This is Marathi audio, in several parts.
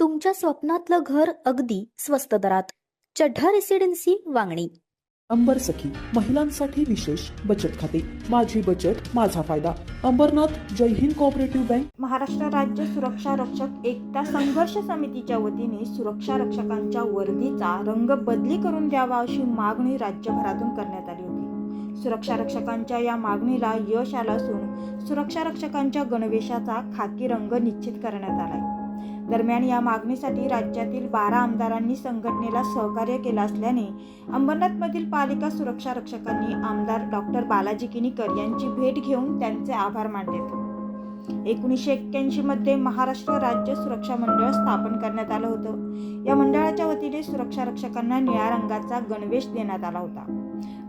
तुमच्या स्वप्नातलं घर अगदी स्वस्त दरात. चढ्ढा रेसिडेन्सी वांगणी. अंबर सखी महिलांसाठी विशेष बचत खाते. माझी बचत माझा फायदा. अंबरनाथ जय हिंद कोऑपरेटिव्ह बँक महाराष्ट्र राज्य सुरक्षा रक्षक एकता संघर्ष समितीच्या वतीने सुरक्षा रक्षकांच्या वर्दीचा रंग बदली करून द्यावा अशी मागणी राज्यभरातून करण्यात आली होती. सुरक्षा रक्षकांच्या या मागणीला यश आलं असून सुरक्षा रक्षकांच्या गणवेशाचा खाकी रंग निश्चित करण्यात आलाय. दरम्यान या मागणीसाठी राज्यातील बारा आमदारांनी संघटनेला सहकार्य केलं असल्याने अंबरनाथमधील पालिका सुरक्षा रक्षकांनी आमदार डॉक्टर बालाजी किनीकर यांची भेट घेऊन त्यांचे आभार मानले. एकोणीसशे एक्क्याऐंशीमध्ये मध्ये महाराष्ट्र राज्य सुरक्षा मंडळ स्थापन करण्यात आलं होतं. या मंडळाच्या वतीने सुरक्षा रक्षकांना निळ्या रंगाचा गणवेश देण्यात आला होता.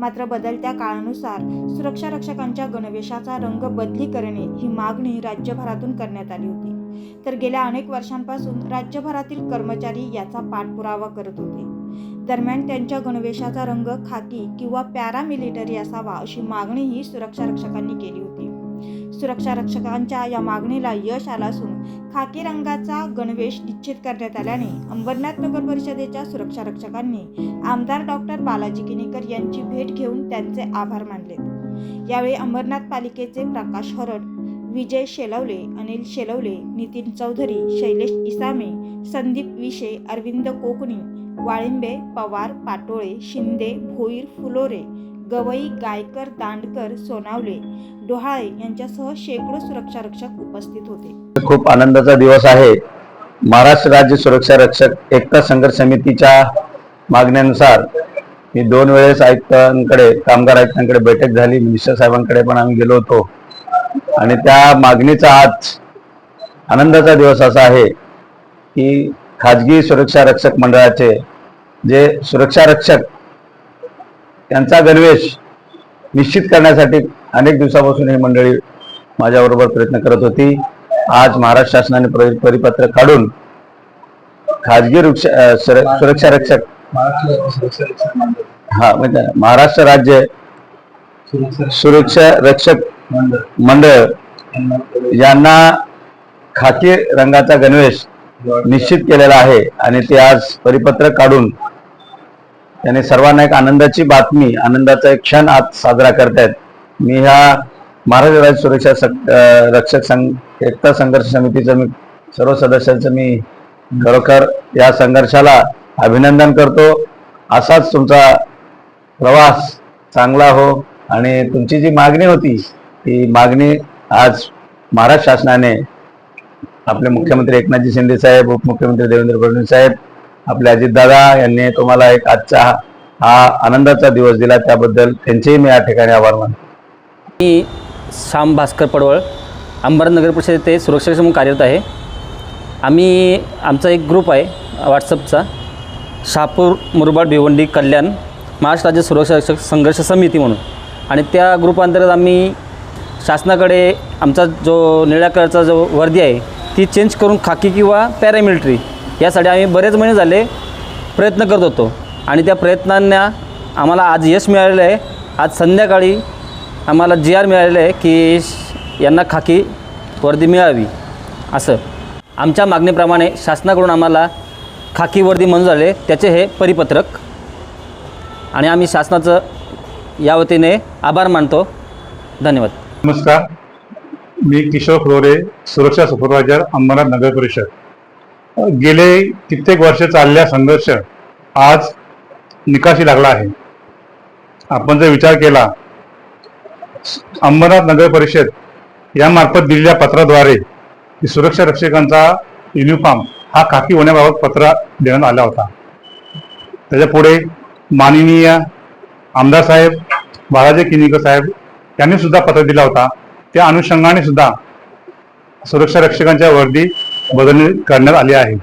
मात्र बदलत्या काळानुसार सुरक्षा रक्षकांच्या गणवेशाचा रंग बदली करणे ही मागणी राज्यभरातून करण्यात आली होती. तर गेल्या अनेक वर्षांपासून राज्यभरातील कर्मचारी याचा पाठपुरावा करत होते. दरम्यान त्यांच्या गणवेशाचा रंग खाकी किंवा पॅरामिलिटरी असावा अशी मागणीही सुरक्षा रक्षकांनी केली होती. सुरक्षा रक्षकांच्या या मागणीला यश आलं असून खाकी रंगाचा गणवेश निश्चित करण्यात आल्याने अंबरनाथ नगर परिषदेच्या सुरक्षा रक्षकांनी आमदार डॉक्टर बालाजी किनीकर यांची भेट घेऊन त्यांचे आभार मानले. यावेळी अंबरनाथ पालिकेचे प्रकाश हरड विजय शेलवले अनिल शेलवले नितीन चौधरी शैलेश इसामे संदीप विशे अरविंद कोकणी वाळिंबे पवार पाटोळे शिंदे भोईर फुलोरे गवई गायकर दांडकर सोनावले डोहाळे यांच्यासह शेकडो सुरक्षा रक्षक उपस्थित होते. खूप आनंदाचा दिवस आहे. महाराष्ट्र राज्य सुरक्षा रक्षक एकता संघर्ष समितीच्या मागण्यानुसार मी दोन वेळेस आयुक्तांकडे कामगार आयुक्तांकडे बैठक झाली. मिनिस्टर साहेबांकडे पण आम्ही गेलो होतो. आणि त्या मागणीचा आज आनंदाचा दिवस असा आहे की खाजगी सुरक्षा रक्षक मंडळाचे जे सुरक्षा रक्षक त्यांचा गणवेश निश्चित करण्यासाठी अनेक दिवसापासून ही मंडळी माझ्याबरोबर प्रयत्न करत होती. आज महाराष्ट्र शासनाने परिपत्र काढून खाजगी वृक्ष सुरक्षा रक्षक हा म्हणजे महाराष्ट्र राज्य सुरक्षा रक्षक मंडळ यांना खाकी रंगाचा गणवेश निश्चित केलेला आहे आणि ते आज परिपत्रक काढून त्याने सर्वांना एक आनंदाची बातमी आनंदाचा एक क्षण आज साजरा करतायत. मी ह्या महाराष्ट्र राज्य सुरक्षा सं- रक्षक संघ एकता संघर्ष समितीचं मी सर्व सदस्यांचं मी खरोखर या संघर्षाला अभिनंदन करतो. असाच तुमचा प्रवास चांगला हो आणि तुमची जी मागणी होती ती मागणी आज महाराष्ट्र शासनाने आपले मुख्यमंत्री एकनाथजी शिंदे साहेब उपमुख्यमंत्री देवेंद्र फडणवीस साहेब आपले अजितदादा यांनी तुम्हाला एक आजचा हा आनंदाचा दिवस दिला त्याबद्दल त्यांचेही मी या ठिकाणी आभार मानतो. मी श्याम भास्कर पडवळ अंबरनाथ नगर परिषद येथे सुरक्षा म्हणून कार्यरत आहे. आम्ही आमचा एक ग्रुप आहे व्हॉट्सअपचा शहापूर मुरबाड भिवंडी कल्याण महाराष्ट्र राज्य सुरक्षा रक्षक संघर्ष समिती म्हणून. आणि त्या ग्रुपांतर्गत आम्ही शासनाकडे आमचा जो निळ्या कलरचा जो वर्दी आहे ती चेंज करून खाकी किंवा पॅरामिलिटरी यासाठी आम्ही बरेच महिने झाले प्रयत्न करत होतो. आणि त्या प्रयत्नांना आम्हाला आज यश मिळालेलं आहे. आज संध्याकाळी आम्हाला जी आर मिळालेलं आहे की यांना खाकी वर्दी मिळावी. असं. आमच्या मागणीप्रमाणे शासनाकडून आम्हाला खाकी वर्दी मंजूर झाले. त्याचे हे परिपत्रक. आणि आम्ही शासनाचं या वतीने आभार मानतो. धन्यवाद. नमस्कार. मी किशोर फ्लोरे सुरक्षा सुपरवायझर अंबरनाथ नगर परिषद. गेले कित्येक वर्ष चाललेला संघर्ष आज निकाशी लागला आहे. आपण जर विचार केला अंबरनाथ नगर परिषद यामार्फत दिलेल्या पत्राद्वारे सुरक्षा रक्षकांचा युनिफॉर्म हा खाकी होण्याबाबत पत्र देण्यात आला होता. त्याच्या पुढे माननीय आमदार साहेब बालाजी किनीकर साहेब यांनी सुद्धा पत्र दिला होता. त्या अनुषंगाने सुद्धा सुरक्षा रक्षकांच्या वर्दी बदलणी करण्यात आली आहे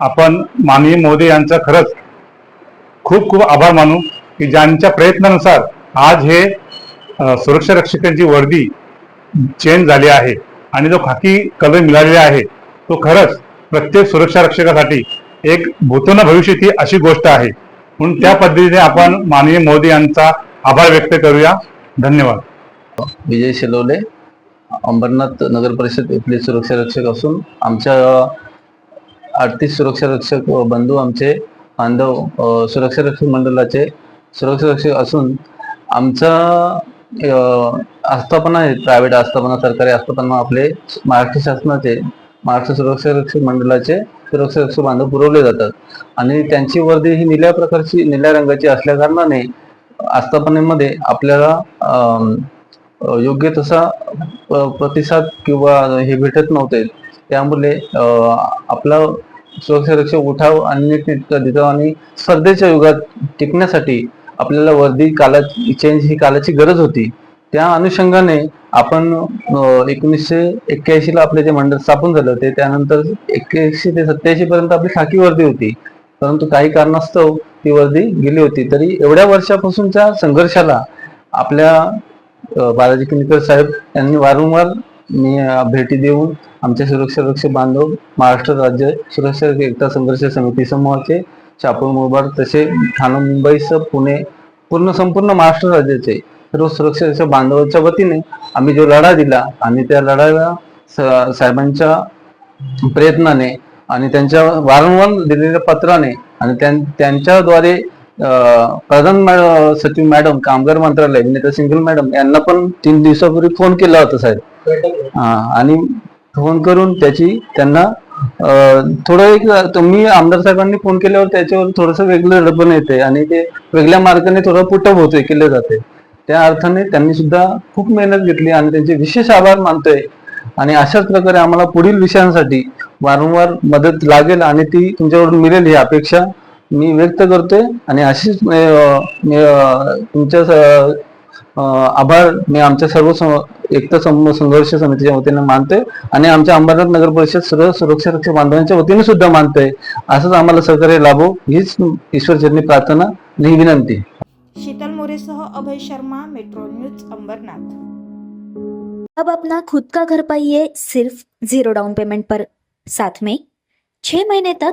आपण माननीय मोदी यांचा खरंच खूप खूप आभार मानू की ज्यांच्या प्रयत्नानुसार आज हे सुरक्षा रक्षकांची वर्दी चेंज झाली आहे आणि जो खाकी कलर मिळालेला आहे तो खरंच प्रत्येक सुरक्षा रक्षकासाठी एक भूतन भविष्य ती अशी गोष्ट आहे. म्हणून त्या पद्धतीने आपण माननीय मोदी यांचा आभार व्यक्त करूया. धन्यवाद. विजय शिलोले. अंबरनाथ नगर परिषद इथले सुरक्षा रक्षक असून आमच्या आर्थिक सुरक्षा रक्षक बंधू आमचे बांधव सुरक्षा रक्षक मंडळाचे सुरक्षा रक्षक असून आमचा आस्थापना आहे प्रायव्हेट आस्थापना सरकारी आस्थापना आपले महाराष्ट्र शासनाचे महाराष्ट्र सुरक्षा रक्षक मंडळाचे सुरक्षा रक्षक बांधव पुरवले जातात. आणि त्यांची वर्दी ही निळ्या प्रकारची निळ्या रंगाची असल्या कारणाने आस्थापनेमध्ये आपल्याला योग्य तसा प्रतिसाद किंवा हे भेटत नव्हते. त्यामुळे आपला सुरक्षा उठाव आणि नीटनेटका दिसावा आणि स्पर्धेच्या युगात टिकण्यासाठी आपल्याला वर्दी काला चेंज ही कालाची गरज होती. त्या अनुषंगाने आपण एकोणीसशे एक्क्याऐंशी ला आपले जे मंडळ स्थापन झालं होते त्यानंतर एक्क्याऐंशी ते सत्याऐंशी पर्यंत आपली खाकी वर्दी होती. परंतु काही कारणास्तव ती वर्दी गेली होती. तरी एवढ्या वर्षापासूनच्या संघर्षाला आपल्या बालाजी किनीकर साहेब यांनी वारंवार मी भेटी देऊन आमचे सुरक्षारक्षक बांधव महाराष्ट्र राज्य सुरक्षा एकता संघर्ष समिती समूहाचे शापूर मुरबाड तसे ठाणे मुंबईसह पुणे पूर्ण संपूर्ण महाराष्ट्र राज्याचे सर्व सुरक्षा बांधवाच्या वतीने आम्ही जो लढा दिला आणि त्या लढाला स- साहेबांच्या प्रयत्नाने आणि त्यांच्या वारंवार दिलेल्या पत्राने आणि त्यां- त्यांच्याद्वारे प्रधान सचिव मॅडम कामगार मंत्रालय विनीता सिंगल मॅडम यांना पण तीन दिवसापूर्वी फोन केला होता साहेब. हा आणि फोन करून त्याची त्यांना थोडं एक तुम्ही आमदार साहेबांनी फोन केल्यावर त्याच्यावर थोडस वेगळं दडपण येते आणि ते वेगळ्या मार्गाने थोडं पुटअप होते केले जाते त्या अर्थाने त्यांनी सुद्धा खूप मेहनत घेतली आणि त्यांचे विशेष आभार मानतोय. आणि अशाच प्रकारे आम्हाला पुढील विषयांसाठी वारंवार मदत लागेल आणि ती तुमच्याकडून मिळेल ही अपेक्षा मी व्यक्त करतोय आणि अशीच मी, तुमच्या आभार मी आमच्या सर्व सं- एकता संघर्ष समितीच्या वतीने मानतोय आणि आमच्या अंबरनाथ नगर परिषद सर्व सुरक्षा रक्षक बांधवांच्या वतीने सुद्धा मानतोय. असंच आम्हाला सहकार्य लाभो हीच ईश्वरचरणी प्रार्थना आणि विनंती. शीतल मोरेसह अभय शर्मा मेट्रो न्यूज अंबरनाथ. अब अपना खुद का घर पाइए सिर्फ जीरो डाउन पेमेंट पर। साथ में छह महीने तक